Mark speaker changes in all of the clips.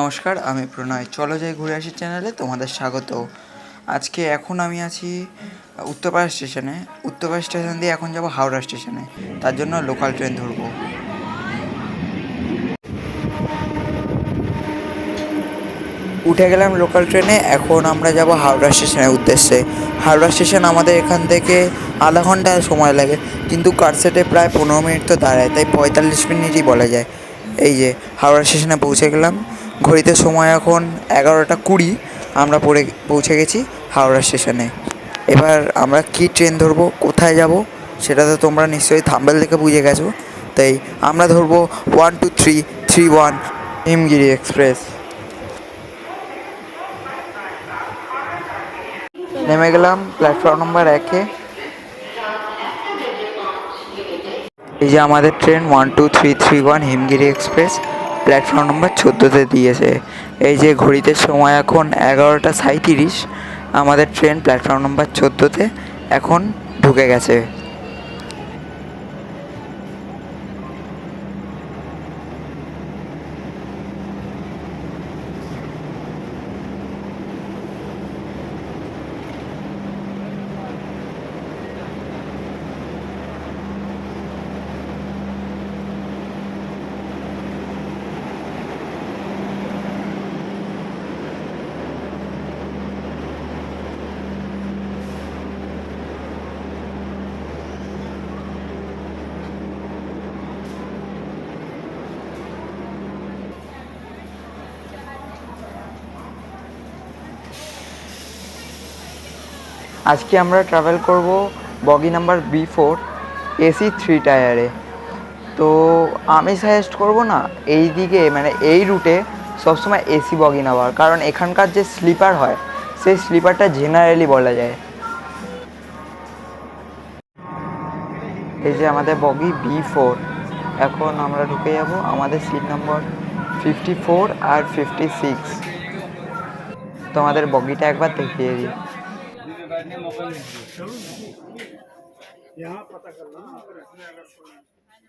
Speaker 1: নমস্কার, আমি প্রণয়। চলো যাই ঘুরে আসি চ্যানেলে তোমাদের স্বাগত। আজকে এখন আমি আছি উত্তরপাড়া স্টেশনে। উত্তরপাড়া স্টেশন দিয়ে এখন যাব হাওড়া স্টেশনে। তার জন্য লোকাল ট্রেন ধরবো। উঠে গেলাম লোকাল ট্রেনে এখন আমরা যাব হাওড়া স্টেশনের উদ্দেশ্যে। হাওড়া স্টেশন আমাদের এখান থেকে আধা ঘণ্টা সময় লাগে, কিন্তু কারসেটে প্রায় পনেরো মিনিট তো দাঁড়ায়, তাই পঁয়তাল্লিশ মিনিটই বলা যায়। এই যে, হাওড়া স্টেশনে পৌঁছে গেলাম। ঘড়িতে সময় এখন এগারোটা কুড়ি, আমরা পড়ে পৌঁছে গেছি হাওড়া স্টেশনে। এবার আমরা কী ট্রেন ধরবো, কোথায় যাব, সেটা তো তোমরা নিশ্চয়ই থাম্বেল দেখে বুঝে গেছো। তাই আমরা ধরবো one two three three one Himgiri express. নেমে গেলাম প্ল্যাটফর্ম নম্বর একে। এই যে আমাদের train one two three three one Himgiri express. Platform number চোদ্দোতে দিয়েছে। এই যে ঘড়িতে সময় এখন এগারোটা সাঁইত্রিশ, আমাদের ট্রেন প্ল্যাটফর্ম নম্বর চোদ্দোতে এখন ঢুকে গেছে। আজকে আমরা ট্রাভেল করব bogie number B four AC three টায়ারে তো আমি সাজেস্ট করব না, এই দিকে মানে এই রুটে সবসময় এসি বগি নেওয়ার। কারণ এখানকার যে স্লিপার হয়, সেই স্লিপারটা জেনারেলি বলা যায়। এই যে আমাদের বগি বি ফোর এখন আমরা ঢুকে যাব আমাদের সিট নম্বর ফিফটি ফোর আর ফিফটি সিক্স তোমাদের বগিটা একবার দেখিয়ে দিই।
Speaker 2: यहाँ पता कर लो ना अगर इसमें अगर कोई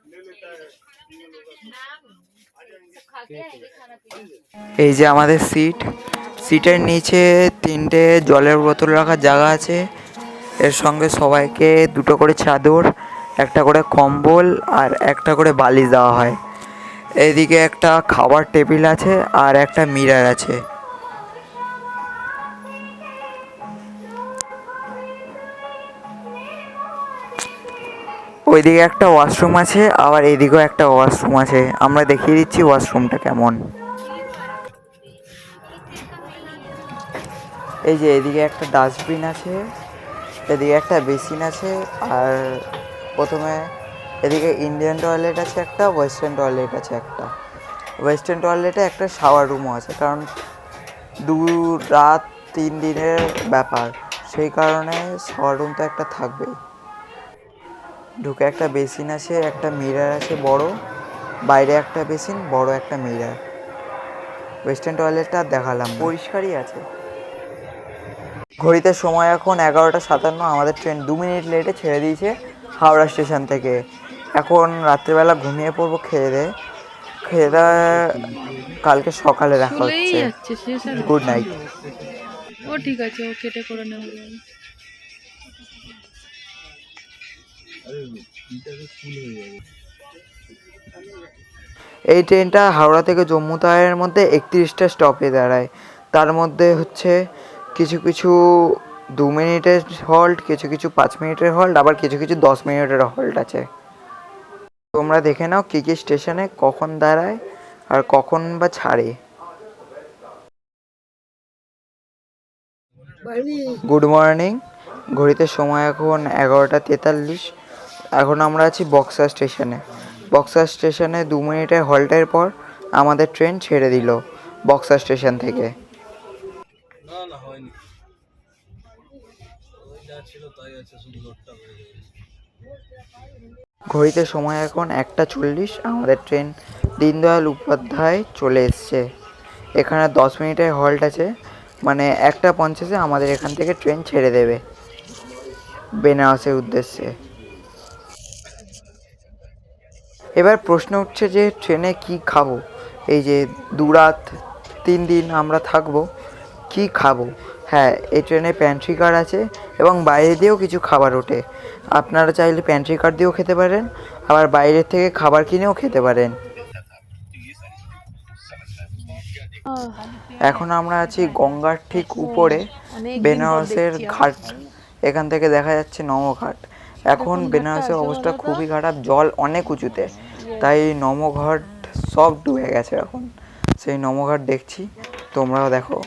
Speaker 2: ले लेता है तीनों लोग
Speaker 1: এই যে আমাদের সিট সিটের নিচে তিনটে জলের বোতল রাখার জায়গা আছে এর সঙ্গে সবাইকে দুটো করে চাদর একটা করে কম্বল আর একটা করে বালিশ দেওয়া হয় এদিকে একটা খাবার টেবিল আছে আর একটা মিরার আছে ওইদিকে একটা ওয়াশরুম আছে, আবার এদিকেও একটা ওয়াশরুম আছে। আমরা দেখিয়ে দিচ্ছি ওয়াশরুমটা কেমন। এই যে এদিকে একটা ডাস্টবিন আছে, এদিকে একটা বেসিন আছে, আর প্রথমে এদিকে ইন্ডিয়ান টয়লেট আছে একটা, ওয়েস্টার্ন টয়লেট আছে একটা। ওয়েস্টার্ন টয়লেটে একটা শাওয়ার রুমও আছে, কারণ দু রাত তিন দিনের ব্যাপার। সেই কারণে শাওয়ার রুম তো একটা থাকবেই। ঢুকে একটা বেসিন আছে একটা মিরার আছে বড় বাইরে একটা বেসিন বড় একটা মিরার। ওয়েস্টার্ন টয়লেটটা দেখালাম পরিষ্কারই আছে। ঘড়িতে সময় এখন এগারোটা সাতান্ন আমাদের ট্রেন দু মিনিট লেটে ছেড়ে দিয়েছে হাওড়া স্টেশন থেকে। এখন রাত্রিবেলা ঘুমিয়ে পড়ব খেয়ে দে। খেয়ে কালকে সকালে দেখা হচ্ছে। গুড নাইট
Speaker 3: ও ঠিক আছে ও কেটে করে নেওয়া
Speaker 1: এই ট্রেনটা হাওড়া থেকে জম্মু তাওয়ারের মধ্যে একত্রিশটা স্টপে দাঁড়ায়। তার মধ্যে হচ্ছে কিছু কিছু দু মিনিটের হল্ট কিছু কিছু পাঁচ মিনিটের হল্ট আবার কিছু কিছু দশ মিনিটের হল্ট আছে। তোমরা দেখে নাও কী কী স্টেশনে কখন দাঁড়ায় আর কখন বা ছাড়ে। গুড মর্নিং ঘড়িতে সময় এখন এগারোটা তেতাল্লিশ। এখন আমরা আছি বক্সা স্টেশনে। বক্সা স্টেশনে দু মিনিটের হল্টের পর আমাদের ট্রেন ছেড়ে দিল বক্সা স্টেশন থেকে। ঘড়িতে সময় এখন একটা চল্লিশ আমাদের ট্রেন দীনদয়াল উপাধ্যায় চলে এসছে। এখানে দশ মিনিটের হল্ট আছে মানে একটা পঞ্চাশে আমাদের এখান থেকে ট্রেন ছেড়ে দেবে। বেনারসের উদ্দেশ্যে। এবার প্রশ্ন উঠছে যে ট্রেনে কি খাব? এই যে দু রাত তিন দিন আমরা থাকব কি খাব? হ্যাঁ এই ট্রেনে প্যান্ট্রি কার্ড আছে এবং বাইরে দিয়েও কিছু খাবার ওঠে। আপনারা চাইলে প্যান্ট্রি কার্ড দিয়েও খেতে পারেন আবার বাইরের থেকে খাবার কিনেও খেতে পারেন। এখন আমরা আছি গঙ্গার ঠিক উপরে বেনারসের ঘাট। এখান থেকে দেখা যাচ্ছে নমঘাট এখন বেনারসের অবস্থা খুবই খারাপ জল অনেক উঁচুতে। তাই নমঘাট সব ডুবে গেছে এখন। সেই নমঘাট দেখছি তোমরাও দেখো।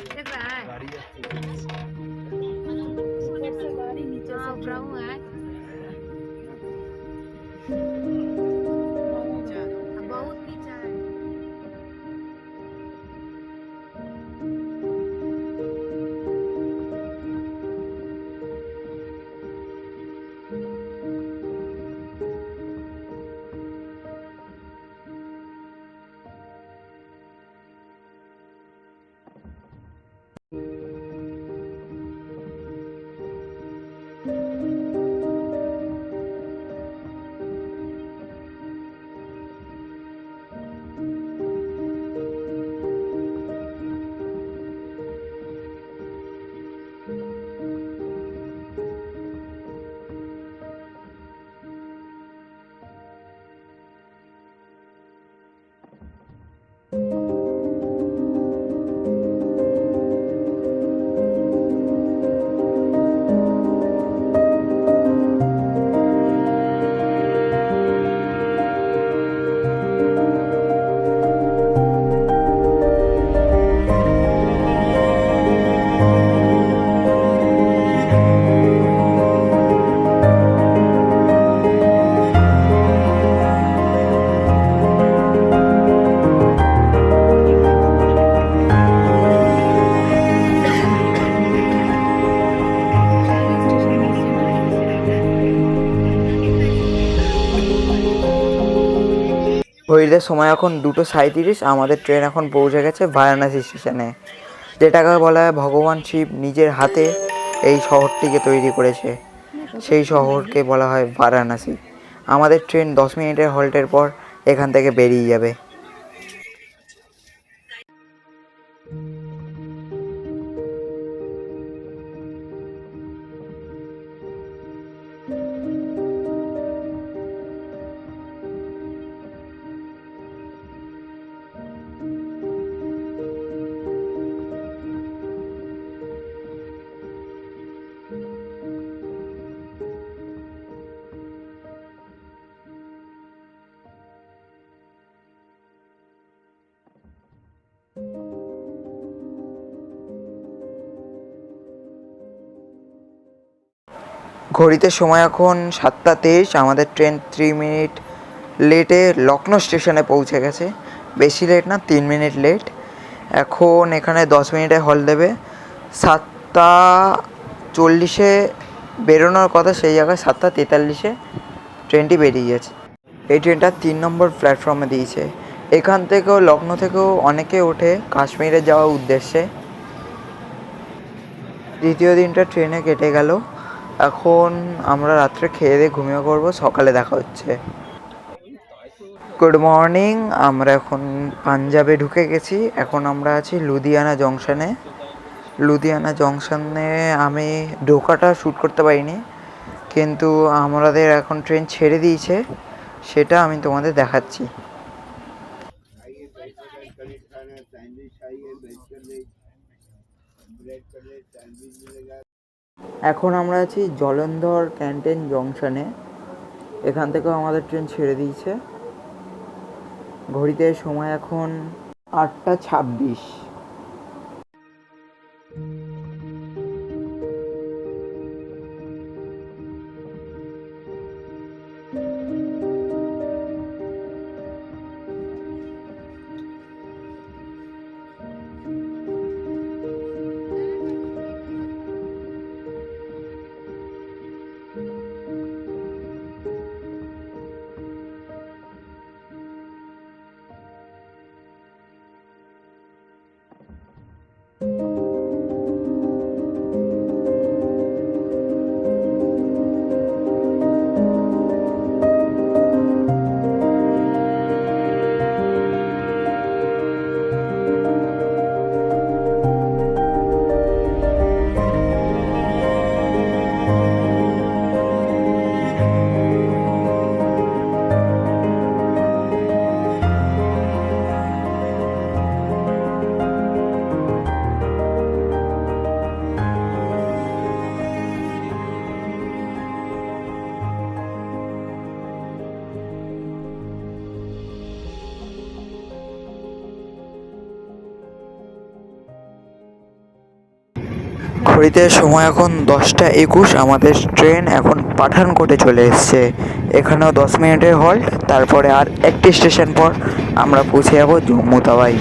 Speaker 1: ঘড়িতে সময় এখন দুটো সাঁত্রিশ আমাদের ট্রেন এখন পৌঁছে গেছে বারাণসী স্টেশনে। যেটাকে বলা হয় ভগবান শিব নিজের হাতে এই শহরটিকে তৈরি করেছে। সেই শহরকে বলা হয় বারাণসী আমাদের ট্রেন দশ মিনিটের হল্টের পর এখান থেকে বেরিয়ে যাবে। ঘড়িতে সময় এখন সাতটা তেইশ, আমাদের ট্রেন থ্রি মিনিট লেটে লখনৌ স্টেশনে পৌঁছে গেছে। বেশি লেট না, তিন মিনিট লেট এখন এখানে দশ মিনিটে হল দেবে। সাতটা চল্লিশে বেরোনোর কথা, সেই জায়গায় সাতটা তেতাল্লিশে ট্রেনটি বেরিয়ে গেছে। এই ট্রেনটা তিন নম্বর প্ল্যাটফর্মে দিয়েছে। এখান থেকেও লখনৌ থেকেও অনেকে ওঠে কাশ্মীরে যাওয়ার উদ্দেশ্যে। দ্বিতীয় দিনটা ট্রেনে কেটে গেল। এখন আমরা রাত্রে খেয়ে দিয়ে ঘুমিয়ে পড়ব, সকালে দেখা হচ্ছে। গুড মর্নিং আমরা এখন পাঞ্জাবে ঢুকে গেছি। এখন আমরা আছি লুধিয়ানা জংশনে। লুধিয়ানা জংশনে আমি ঢোকাটা শ্যুট করতে পারিনি, কিন্তু আমাদের এখন ট্রেন ছেড়ে দিয়েছে, সেটা আমি তোমাদের দেখাচ্ছি। এখন আমরা আছি জলন্ধর ক্যান্টেন জংশনে। এখান থেকেও আমাদের ট্রেন ছেড়ে দিয়েছে। ঘড়িতে সময় এখন আটটা ছাব্বিশ। ঘড়িতে সময় এখন দশটা একুশ। আমাদের ট্রেন এখন পাঠানকোটে চলে এসছে। এখানেও দশ মিনিটের হল্ট তারপরে আর একটি স্টেশন পর আমরা পৌঁছে যাব জম্মু তাওয়াই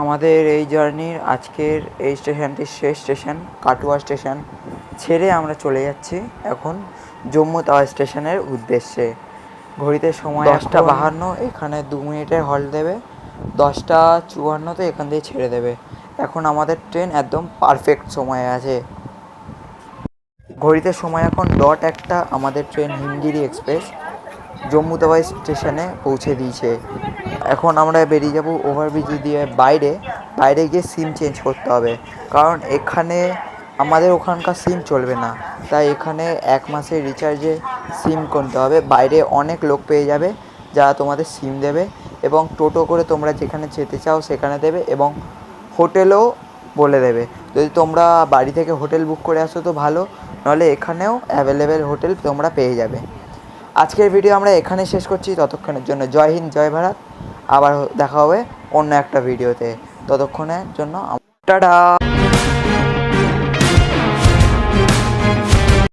Speaker 1: আমাদের এই জার্নির আজকের এই স্টেশনটি শেষ স্টেশন কাটুয়া স্টেশন ছেড়ে আমরা চলে যাচ্ছি এখন জম্মু তাওয়া স্টেশনের উদ্দেশ্যে। ঘড়িতে সময় দশটা বাহান্ন। এখানে দু মিনিটের হল্ট দেবে। দশটা চুয়ান্নতে এখান দিয়ে ছেড়ে দেবে। এখন আমাদের ট্রেন একদম পারফেক্ট সময়ে আছে। ঘড়িতে সময় এখন ডট একটা আমাদের ট্রেন হিমগিরি এক্সপ্রেস জম্মু তাওয়াই স্টেশনে পৌঁছে দিয়েছে। এখন আমরা বেরিয়ে যাব ওভারব্রিজ দিয়ে বাইরে। বাইরে গিয়ে সিম চেঞ্জ করতে হবে। কারণ এখানে আমাদের ওখানকার সিম চলবে না। তাই এখানে এক মাসের রিচার্জে সিম কিনতে হবে। বাইরে অনেক লোক পেয়ে যাবে, যারা তোমাদের সিম দেবে এবং টোটো করে তোমরা যেখানে যেতে চাও সেখানে দেবে এবং হোটেলও বলে দেবে। যদি তোমরা বাড়ি থেকে হোটেল বুক করে আসো তো ভালো নাহলে এখানেও অ্যাভেলেবেল হোটেল তোমরা পেয়ে যাবে। আজকের ভিডিও আমরা এখানে শেষ করছি। ততক্ষণের জন্য জয় হিন্দ, জয় ভারত। আবার দেখা হবে অন্য একটা ভিডিওতে ততক্ষণের জন্য টাটা!